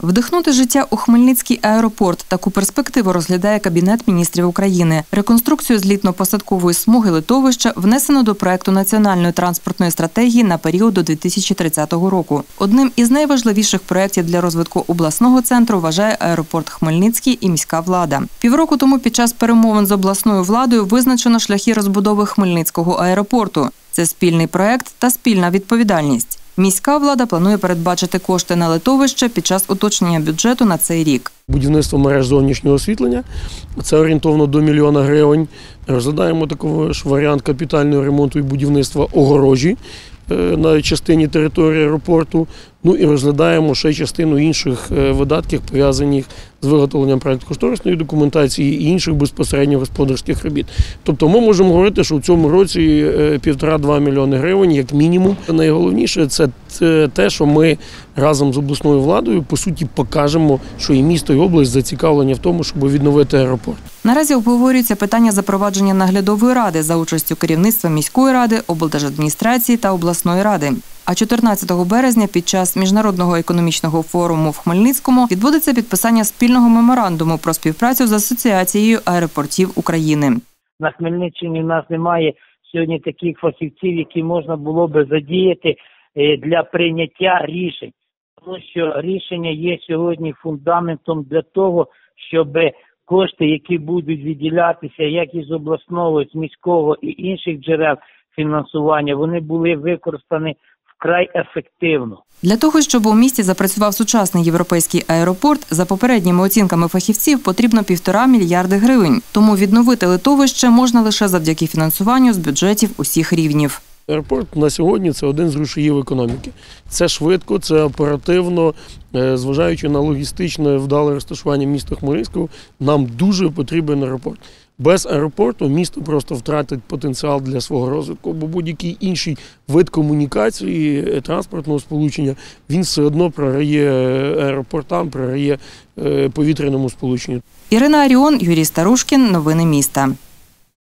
Вдихнути життя у Хмельницький аеропорт. Таку перспективу розглядає Кабінет міністрів України. Реконструкцію злітно-посадкової смуги литовища внесено до проекту національної транспортної стратегії на період до 2030 року. Одним із найважливіших проєктів для розвитку обласного центру вважає аеропорт Хмельницький і міська влада. Півроку тому під час перемовин з обласною владою визначено шляхи розбудови Хмельницького аеропорту. Це спільний проект та спільна відповідальність. Міська влада планує передбачити кошти на литовище під час уточнення бюджету на цей рік. Будівництво мереж зовнішнього освітлення це орієнтовно до мільйона гривень. Розглядаємо такий ж варіант капітального ремонту і будівництва огорожі е, на частині території аеропорту. Ну і розглядаємо ще частину інших е, видатків, пов'язаних з виготовленням проєктно-кошторисної документації і інших безпосередньо господарських робіт. Тобто ми можемо говорити, що в цьому році е, півтора-два мільйони гривень, як мінімум. Найголовніше це те, що ми разом з обласною владою по суті покажемо, що і місто, і область зацікавлені в тому, щоб відновити аеропорт. Наразі обговорюється питання запровадження наглядової ради за участю керівництва міської ради, облдержадміністрації та обласної ради. А 14 березня під час міжнародного економічного форуму в Хмельницькому відбудеться підписання спільного меморандуму про співпрацю з асоціацією аеропортів України. На Хмельниччині в нас немає сьогодні таких фахівців, які можна було би задіяти е, для прийняття рішень, тому що рішення є сьогодні фундаментом для того, щоб кошти, які будуть відділятися як із обласного, з міського і інших джерел фінансування, вони були використані вкрай ефективно. Для того щоб у місті запрацював сучасний європейський аеропорт, за попередніми оцінками фахівців потрібно півтора мільярди гривень. Тому відновити литовище можна лише завдяки фінансуванню з бюджетів усіх рівнів. Аеропорт на сьогодні це один з рушіїв економіки. Це швидко, це оперативно, е, зважаючи на логістичне вдале розташування міста Хмельницького, нам дуже потрібен аеропорт. Без аеропорту місто просто втратить потенціал для свого розвитку, бо будь-який інший вид комунікації, е, транспортного сполучення, він все одно програє аеропортам, програє е, повітряному сполученню. Ірина Аріон, Юрій Старушкін, новини міста.